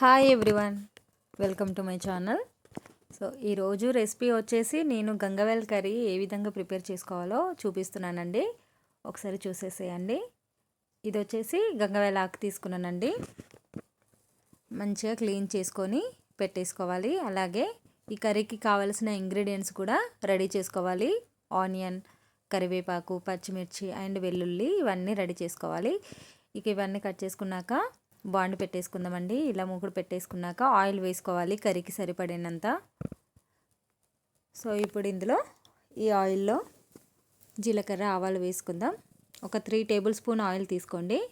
Hi everyone welcome to my channel. So ఈరోజు recipe వచ్చేసి నేను గంగవేల్ కర్రీ ఏ విధంగా ప్రిపేర్ చేసుకోవాలో చూపిస్తున్నానండి. ఒకసారి చూసేసేయండి. ఇది వచ్చేసి గంగవేల ఆకు తీసుకున్నానండి. మంచిగా క్లీన్ చేసుకొని పెట్టేసుకోవాలి. అలాగే ఈ కర్రీకి కావలసిన ఇంగ్రీడియంట్స్ కూడా రెడీ చేసుకోవాలి. ఆనియన్ కరివేపాకు పచ్చిమిర్చి అండ్ వెల్లుల్లి ఇవన్నీ రెడీ చేసుకోవాలి. ఇక ఇవన్నీ కట్ చేసుకున్నాక బాండ్ పెట్టేసుకుందామండి. ఇలా మూకుడు పెట్టేసుకున్నాక ఆయిల్ వేసుకోవాలి కర్రీకి సరిపడినంత. సో ఇప్పుడు ఇందులో ఈ ఆయిల్లో జీలకర్ర ఆవాలు వేసుకుందాం. ఒక త్రీ టేబుల్ స్పూన్ ఆయిల్ తీసుకోండి.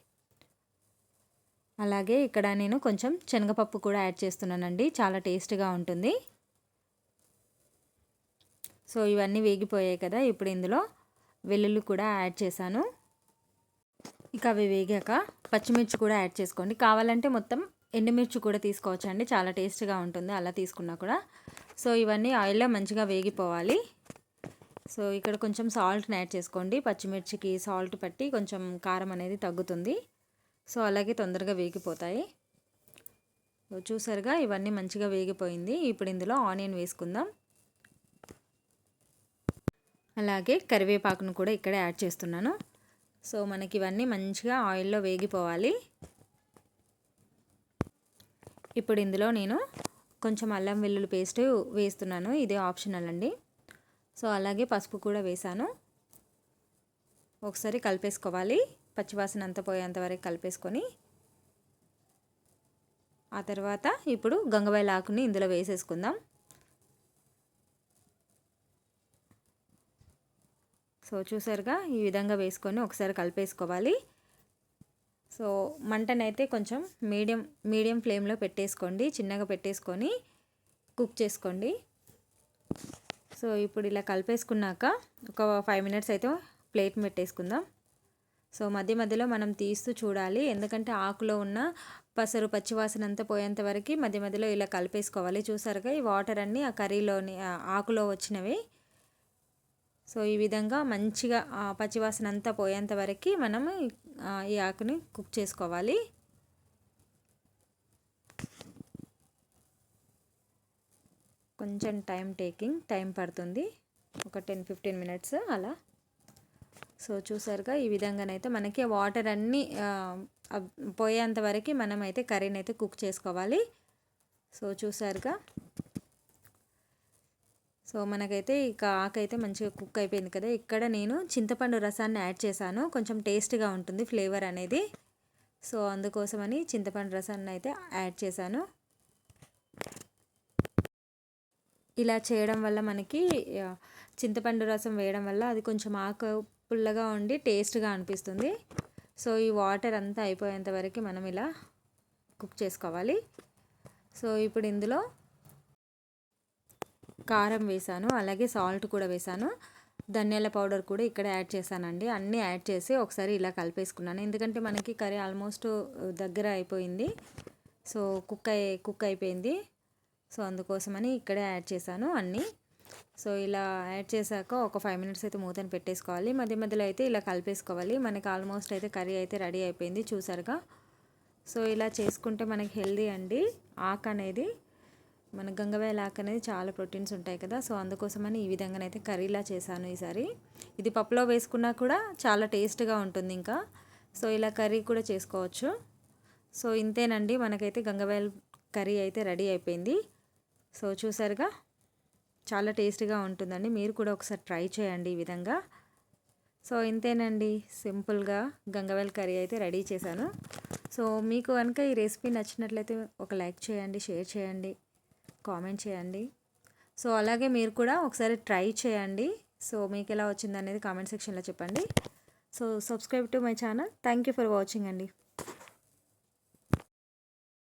అలాగే ఇక్కడ నేను కొంచెం శనగపప్పు కూడా యాడ్ చేస్తున్నానండి. చాలా టేస్ట్గా ఉంటుంది. సో ఇవన్నీ వేగిపోయాయి కదా. ఇప్పుడు ఇందులో వెల్లుల్లి కూడా యాడ్ చేశాను. ఇక అవి వేగాక పచ్చిమిర్చి కూడా యాడ్ చేసుకోండి. కావాలంటే మొత్తం ఎండుమిర్చి కూడా తీసుకోవచ్చు అండి చాలా టేస్ట్గా ఉంటుంది. అలా తీసుకున్నా కూడా. సో ఇవన్నీ ఆయిల్లో మంచిగా వేగిపోవాలి. సో ఇక్కడ కొంచెం సాల్ట్ని యాడ్ చేసుకోండి. పచ్చిమిర్చికి సాల్ట్ పట్టి కొంచెం కారం అనేది తగ్గుతుంది. సో అలాగే తొందరగా వేగిపోతాయి. చూసారుగా ఇవన్నీ మంచిగా వేగిపోయింది. ఇప్పుడు ఇందులో ఆనియన్ వేసుకుందాం. అలాగే కరివేపాకును కూడా ఇక్కడ యాడ్ చేస్తున్నాను. సో మనకి ఇవన్నీ మంచిగా ఆయిల్లో వేగిపోవాలి. ఇప్పుడు ఇందులో నేను కొంచెం అల్లం వెల్లుల్లి పేస్ట్ వేస్తున్నాను. ఇది ఆప్షనల్ అండి. సో అలాగే పసుపు కూడా వేసాను ఒకసారి కలిపేసుకోవాలి. పచ్చివాసన అంతా పోయేంత వరకు కలిపేసుకొని. ఆ తర్వాత ఇప్పుడు గంగవాయల ఆకుని ఇందులో వేసేసుకుందాం. సో చూసారుగా ఈ విధంగా వేసుకొని ఒకసారి కలిపేసుకోవాలి. సో మంటనైతే కొంచెం మీడియం మీడియం ఫ్లేమ్లో పెట్టేసుకోండి. చిన్నగా పెట్టేసుకొని కుక్ చేసుకోండి. సో ఇప్పుడు ఇలా కలిపేసుకున్నాక ఒక ఫైవ్ మినిట్స్ అయితే ప్లేట్ పెట్టేసుకుందాం. సో మధ్య మధ్యలో మనం తీస్తూ చూడాలి. ఎందుకంటే ఆకులో ఉన్న పసరు పచ్చివాసన అంతా పోయేంత వరకు మధ్య మధ్యలో ఇలా కలిపేసుకోవాలి. చూసారుగా ఈ వాటర్ అన్నీ ఆ కర్రీలోని ఆకులో వచ్చినవి. సో ఈ విధంగా మంచిగా పచ్చివాసన అంతా పోయేంత వరకు మనం ఈ ఆకుని కుక్ చేసుకోవాలి. కొంచెం టైం టేకింగ్ టైం పడుతుంది. ఒక టెన్ ఫిఫ్టీన్ మినిట్స్ అలా. సో చూసారుగా ఈ విధంగానైతే మనకి వాటర్ అన్నీ పోయేంత వరకు మనమైతే కర్రీని అయితే కుక్ చేసుకోవాలి. సో చూసారుగా. సో మనకైతే ఇక ఆకైతే మంచిగా కుక్ అయిపోయింది కదా. ఇక్కడ నేను చింతపండు రసాన్ని యాడ్ చేశాను. కొంచెం టేస్ట్గా ఉంటుంది ఫ్లేవర్ అనేది. సో అందుకోసమని చింతపండు రసాన్ని అయితే యాడ్ చేశాను. ఇలా చేయడం వల్ల మనకి చింతపండు రసం వేయడం వల్ల అది కొంచెం ఆకు పుల్లగా ఉండి టేస్ట్గా అనిపిస్తుంది. సో ఈ వాటర్ అంతా అయిపోయేంత వరకు మనం ఇలా కుక్ చేసుకోవాలి. సో ఇప్పుడు ఇందులో కారం వేసాను అలాగే సాల్ట్ కూడా వేసాను. ధనియాల పౌడర్ కూడా ఇక్కడ యాడ్ చేశానండి. అన్నీ యాడ్ చేసి ఒకసారి ఇలా కలిపేసుకున్నాను. ఎందుకంటే మనకి కర్రీ ఆల్మోస్ట్ దగ్గర అయిపోయింది. సో కుక్ అయి కుక్ అయిపోయింది. సో అందుకోసమని ఇక్కడే యాడ్ చేశాను అన్నీ. సో ఇలా యాడ్ చేశాక ఒక ఫైవ్ మినిట్స్ అయితే మూతని పెట్టేసుకోవాలి. మధ్య మధ్యలో అయితే ఇలా కలిపేసుకోవాలి. మనకి ఆల్మోస్ట్ అయితే కర్రీ అయితే రెడీ అయిపోయింది చూసారుగా. సో ఇలా చేసుకుంటే మనకి హెల్దీ అండి. ఆక్ అనేది మన గంగవేల ఆకు అనేది చాలా ప్రోటీన్స్ ఉంటాయి కదా సో అందుకోసమని ఈ విధంగానైతే కర్రీలా చేశాను ఈసారి. ఇది పప్పులో వేసుకున్నా కూడా చాలా టేస్ట్గా ఉంటుంది ఇంకా. సో ఇలా కర్రీ కూడా చేసుకోవచ్చు. సో ఇంతేనండి మనకైతే గంగవేల్ కర్రీ అయితే రెడీ అయిపోయింది. సో చూసారుగా చాలా టేస్ట్గా ఉంటుందండి. మీరు కూడా ఒకసారి ట్రై చేయండి ఈ విధంగా. సో ఇంతేనండి సింపుల్గా గంగవేల్ కర్రీ అయితే రెడీ చేశాను. సో మీకు కనుక ఈ రెసిపీ నచ్చినట్లయితే ఒక లైక్ చేయండి షేర్ చేయండి. కామెంట్ చేయండి. సో అలాగే మీరు కూడా ఒకసారి ట్రై చేయండి. సో మీకు ఎలా వచ్చింది అనేది కామెంట్ సెక్షన్లో చెప్పండి. So subscribe to my channel. Thank you for watching అండి.